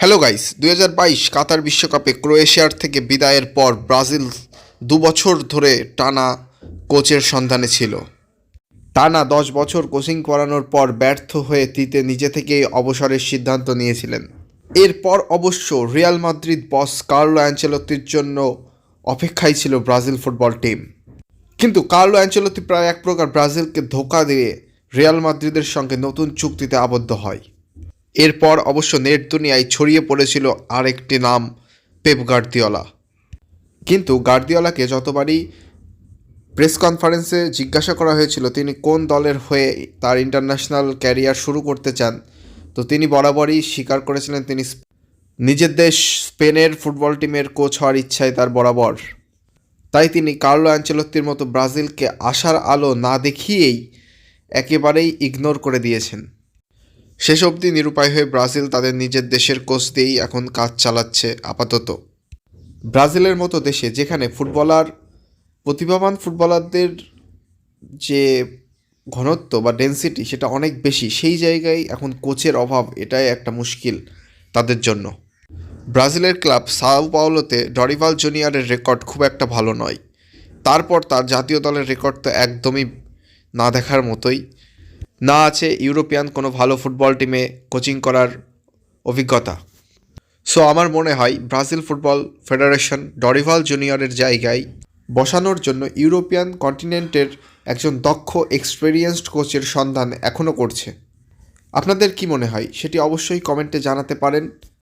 Hello guys দু হাজার বাইশ কাতার বিশ্বকাপে ক্রোয়েশিয়ার থেকে বিদায়ের পর ব্রাজিল দু বছর ধরে টানা কোচের সন্ধানে ছিল। টানা দশ বছর কোচিং করানোর পর ব্যর্থ হয়ে তিতে নিজে থেকেই অবসরের সিদ্ধান্ত নিয়েছিলেন। এরপর অবশ্য রিয়াল মাদ্রিদ বস কার্লো অ্যাঞ্চেলত্তির জন্য অপেক্ষায় ছিল ব্রাজিল ফুটবল টিম। কিন্তু কার্লো অ্যাঞ্চেলত্তি প্রায় এক প্রকার ব্রাজিলকে ধোকা দিয়ে রিয়াল মাদ্রিদের সঙ্গে নতুন চুক্তিতে আবদ্ধ হয়। এরপর অবশ্য নেট দুনিয়ায় ছড়িয়ে পড়েছিল আরেকটি নাম, পেপ গার্দিওলা। কিন্তু গার্দিওলাকে যতবারই প্রেস কনফারেন্সে জিজ্ঞাসা করা হয়েছিল, তিনি কোন দলের হয়ে তার ইন্টারন্যাশনাল ক্যারিয়ার শুরু করতে চান, তো তিনি বরাবরই স্বীকার করেছিলেন তিনি নিজের দেশ স্পেনের ফুটবল টিমের কোচ হওয়ার ইচ্ছায় তার বরাবর। তাই তিনি কার্লো অ্যাঞ্চেলত্তির মতো ব্রাজিলকে আশার আলো না দেখিয়েই একেবারেই ইগনোর করে দিয়েছেন। শেষ অবধি নিরুপায় হয়ে ব্রাজিল তাদের নিজের দেশের কোচ দিয়েই এখন কাজ চালাচ্ছে আপাতত। ব্রাজিলের মতো দেশে যেখানে ফুটবলার, প্রতিভাবান ফুটবলারদের যে ঘনত্ব বা ডেন্সিটি সেটা অনেক বেশি, সেই জায়গায় এখন কোচের অভাব এটাই একটা মুশকিল তাদের জন্য। ব্রাজিলের ক্লাব সাও পাওলোতে ডরিভাল জুনিয়রের রেকর্ড খুব একটা ভালো নয়। তারপর তার জাতীয় দলের রেকর্ড তো একদমই না দেখার মতোই। না আছে ইউরোপিয়ান কোনো ভালো ফুটবল টিমে কোচিং করার অভিজ্ঞতা। সো আমার মনে হয় ব্রাজিল ফুটবল ফেডারেশন ডরিভাল জুনিয়রের জায়গায় বসানোর জন্য ইউরোপিয়ান কন্টিনেন্টের একজন দক্ষ এক্সপেরিয়েন্সড কোচের সন্ধান এখনও করছে। আপনাদের কি মনে হয়? সেটি অবশ্যই কমেন্টে জানাতে পারেন।